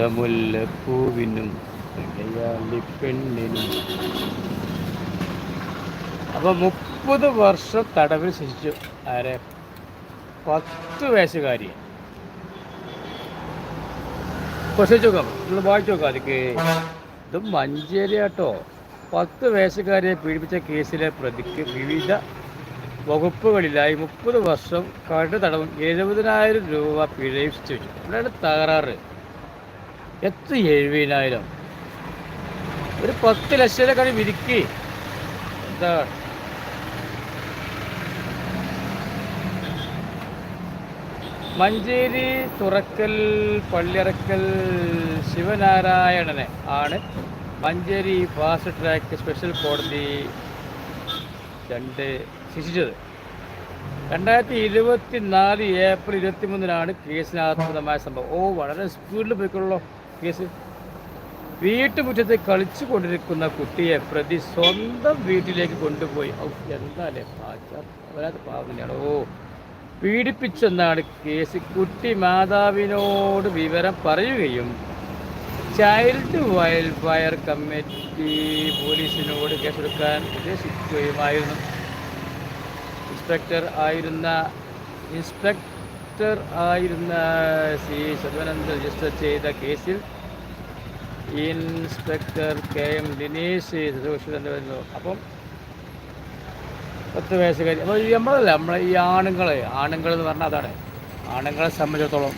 കുടമുല്ലപ്പൂവിനും പെണ്ണിനും അപ്പോൾ മുപ്പത് വർഷം തടവിൽ ശിക്ഷിച്ചു. ആരെ? പത്ത് വയസ്സുകാരി. വായിച്ചു നോക്കാം അതിക്ക്. ഇത് മഞ്ചേരി കേട്ടോ പത്ത് വയസ്സുകാരെ പീഡിപ്പിച്ച കേസിലെ പ്രതിക്ക് വിവിധ വകുപ്പുകളിലായി മുപ്പത് വർഷം കടുതടവും എഴുപതിനായിരം രൂപ പിഴയും ശിക്ഷിച്ചു. ഇവിടെയാണ് തകരാറ്. എത്ര എഴുപതിനായിരം? ഒരു പത്ത് ലക്ഷം രൂപ കളി വിരിക്ക്. എന്താ? മഞ്ചേരി തുറക്കൽ പള്ളിയറക്കൽ ശിവനാരായണനെ ആണ് മഞ്ചേരി ഫാസ്റ്റ് ട്രാക്ക് സ്പെഷ്യൽ കോടതി രണ്ട് ശിക്ഷിച്ചത്. രണ്ടായിരത്തി ഇരുപത്തി നാല് ഏപ്രിൽ ഇരുപത്തി മൂന്നിനാണ് കേസിനാസ്പദമായ സംഭവം. ഓ വളരെ സ്പീഡിൽ പോയിക്കൊള്ളോ കേസ്. വീട്ടുമുറ്റത്ത് കളിച്ചു കൊണ്ടിരിക്കുന്ന കുട്ടിയെ പ്രതി സ്വന്തം വീട്ടിലേക്ക് കൊണ്ടുപോയി. ഔ എന്താലേ വരാത്ത പാവം തന്നെയാണ് ഓ പീഡിപ്പിച്ചെന്നാണ് കേസ്. കുട്ടി മാതാവിനോട് വിവരം പറയുകയും ചൈൽഡ് വൈൽഡ് കമ്മിറ്റി പോലീസിനോട് കേസെടുക്കാൻ ഉദ്ദേശിക്കുകയുമായിരുന്നു. ഇൻസ്പെക്ടർ ആയിരുന്ന ഇൻസ്പെക്ടർ ആയിരുന്ന സി ശിവനന്ദ് രജിസ്റ്റർ ചെയ്ത കേസിൽ ഇൻസ്പെക്ടർ കെ എം ദിനേശ് വരുന്നു അപ്പം പത്ത് വയസ്സുകാരി അപ്പോൾ ഈ നമ്മളല്ല നമ്മളെ ഈ ആണുങ്ങളെ ആണുങ്ങൾ എന്ന് പറഞ്ഞാൽ അതാണ്. ആണുങ്ങളെ സംബന്ധിച്ചിടത്തോളം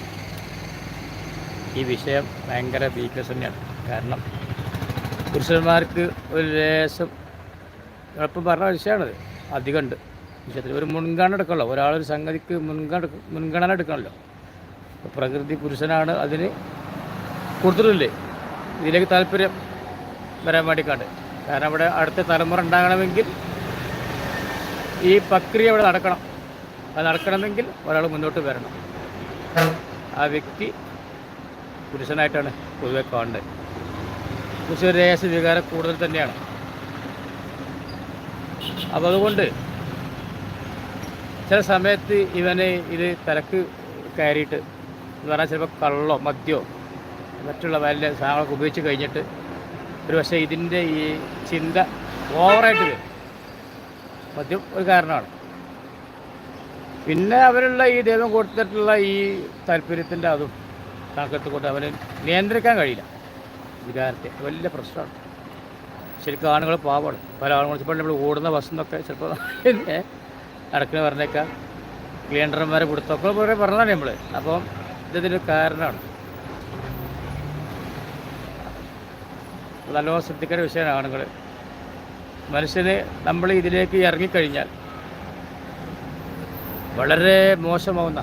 ഈ വിഷയം ഭയങ്കര വീക്ക്നെസ് തന്നെയാണ്. കാരണം പുരുഷന്മാർക്ക് ഒരു ലേശം എളുപ്പം പറഞ്ഞ വിഷയമാണത്. അധികമുണ്ട് വിഷയത്തിൽ ഒരു മുൻഗണന എടുക്കണമല്ലോ ഒരാളൊരു സംഗതിക്ക് മുൻഗണന മുൻഗണന എടുക്കണമല്ലോ പ്രകൃതി പുരുഷനാണ് അതിന് കൊടുത്തിട്ടില്ലേ? ഇതിലേക്ക് താല്പര്യം വരാൻ വേണ്ടിക്കാണ്ട്. കാരണം അവിടെ അടുത്ത തലമുറ ഉണ്ടാകണമെങ്കിൽ ഈ പ്രക്രിയ ഇവിടെ നടക്കണം. അത് നടക്കണമെങ്കിൽ ഒരാൾ മുന്നോട്ട് വരണം. ആ വ്യക്തി പുരുഷനായിട്ടാണ് പൊതുവെ കാണേണ്ടത് പുരുഷ രേഖ വികാരം കൂടുതൽ തന്നെയാണ്. അപ്പോൾ അതുകൊണ്ട് ചില സമയത്ത് ഇവന് ഇത് തലക്ക് കയറിയിട്ട് എന്ന് പറഞ്ഞാൽ ചിലപ്പോൾ കള്ളോ മദ്യമോ മറ്റുള്ള വല്ല സാധനങ്ങളൊക്കെ ഉപയോഗിച്ച് കഴിഞ്ഞിട്ട് ഒരു പക്ഷേ ഇതിന്റെ ഈ ചിന്ത ഓവറായിട്ട് വരും. മദ്യം ഒരു കാരണമാണ്. പിന്നെ അവരുള്ള ഈ ദൈവം കൊടുത്തിട്ടുള്ള ഈ താല്പര്യത്തിന്റെ അതും കണക്കെടുത്ത് കൊണ്ട് അവന് നിയന്ത്രിക്കാൻ കഴിയില്ല. വികാരത്തെ വലിയ പ്രശ്നമാണ്. ശരിക്കും ആണുങ്ങൾ പാവമാണ്. പല ആളുകളും ചിലപ്പോൾ നമ്മൾ ഓടുന്ന ബസ്സിന്നൊക്കെ ചിലപ്പോൾ നടക്കുന്ന പറഞ്ഞേക്കാം. ക്ലീനർമാരെ കൊടുത്തൊക്കെ കുറേ പറഞ്ഞതാണ് നമ്മൾ അപ്പം ഇതൊരു കാരണമാണ്. നല്ലോണം ശ്രദ്ധിക്കേണ്ട വിഷയമാണ് ആണുങ്ങൾ മനുഷ്യന് നമ്മൾ ഇതിലേക്ക് ഇറങ്ങിക്കഴിഞ്ഞാൽ വളരെ മോശമാവുന്ന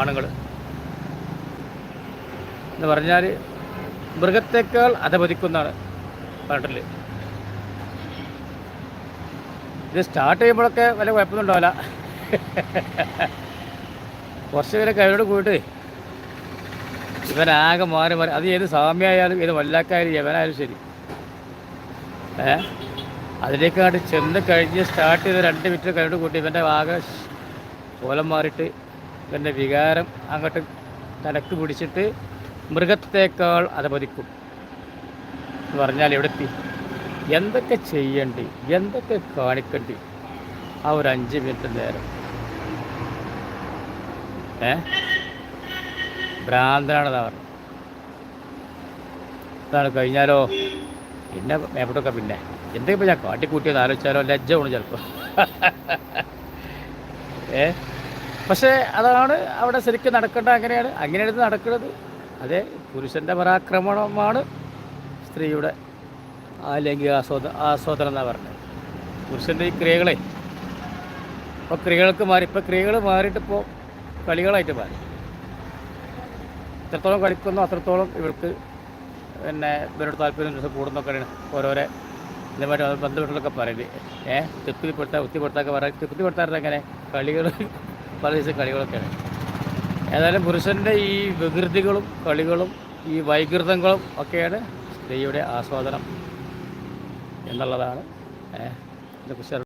ആണുങ്ങൾ എന്ന് പറഞ്ഞാൽ മൃഗത്തേക്കാൾ അധപതിക്കുന്നതാണ് പറഞ്ഞിട്ടില്ല? ഇത് സ്റ്റാർട്ട് ചെയ്യുമ്പോഴൊക്കെ വല്ല കുഴപ്പമൊന്നും ഉണ്ടാവില്ല കുറച്ച് പേരെ കൈയോട് കൂട്ട് ഇവനാകെ മാറി മാറി. അത് ഏത് സാമ്യമായാലും ഏത് വല്ലാക്കായാലും യവനായാലും ശരി. ഏ? അതിലേക്കാട്ട് ചെന്ന് കഴിഞ്ഞ് സ്റ്റാർട്ട് ചെയ്ത് രണ്ട് മിനിറ്റ് കൈയോട് കൂട്ടി ഇവന്റെ ആകെ കോലം മാറിയിട്ട് ഇവന്റെ വികാരം അങ്ങോട്ട് തലക്ക് പിടിച്ചിട്ട് മൃഗത്തേക്കാൾ അധപതിക്കും. എന്ന് പറഞ്ഞാൽ എവിടെത്തി? എന്തൊക്കെ ചെയ്യേണ്ടി എന്തൊക്കെ കാണിക്കേണ്ടി? ആ ഒരു അഞ്ച് മിനിറ്റ് നേരം. ഏ? ഭ്രാന്തനാണെന്ന് പറഞ്ഞു. അതാണ് കഴിഞ്ഞാലോ? പിന്നെ എവിടെയൊക്കെ പിന്നെ? എന്തൊക്കെ ഞാൻ കാട്ടിക്കൂട്ടിയെന്ന് ആലോചിച്ചാലോ? ലജ്ജ വേണം ചിലപ്പോൾ ഏ? പക്ഷേ അതാണ് അവിടെ ശരിക്കും നടക്കേണ്ട അങ്ങനെയാണ്. അങ്ങനെയാണ് നടക്കുന്നത്. അതെ പുരുഷന്റെ പരാക്രമണമാണ് സ്ത്രീയുടെ ലൈംഗിക ആസ്വാദ ആസ്വാദനം എന്നാണ് പറഞ്ഞത് പുരുഷന്റെ ഈ ക്രിയകളെ. ഇപ്പോൾ ക്രിയകൾക്ക് മാറി ഇപ്പോൾ ക്രിയകൾ മാറിയിട്ടിപ്പോൾ കളികളായിട്ട് മാറി. എത്രത്തോളം കളിക്കുന്നു അത്രത്തോളം ഇവർക്ക് പിന്നെ ഇവരുടെ താല്പര്യം കൂടുന്നൊക്കെയാണ് ഓരോരോ ഇതുമായിട്ട് ബന്ധപ്പെട്ടതൊക്കെ പറയുന്നത് ഏഹ് തൃപ്തിപ്പെടുത്താൻ ഒത്തിപ്പെടുത്താക്കെ പറയാം തൃപ്തിപ്പെടുത്താറുണ്ട് എങ്ങനെ? കളികൾ പല ദിവസം കളികളൊക്കെയാണ് ഏതായാലും പുരുഷന്റെ ഈ വികൃതികളും കളികളും ഈ വൈകൃതങ്ങളും ഒക്കെയാണ് സ്ത്രീയുടെ ആസ്വാദനം. എന്നുള്ളതാണ്. ഇതൊക്കെ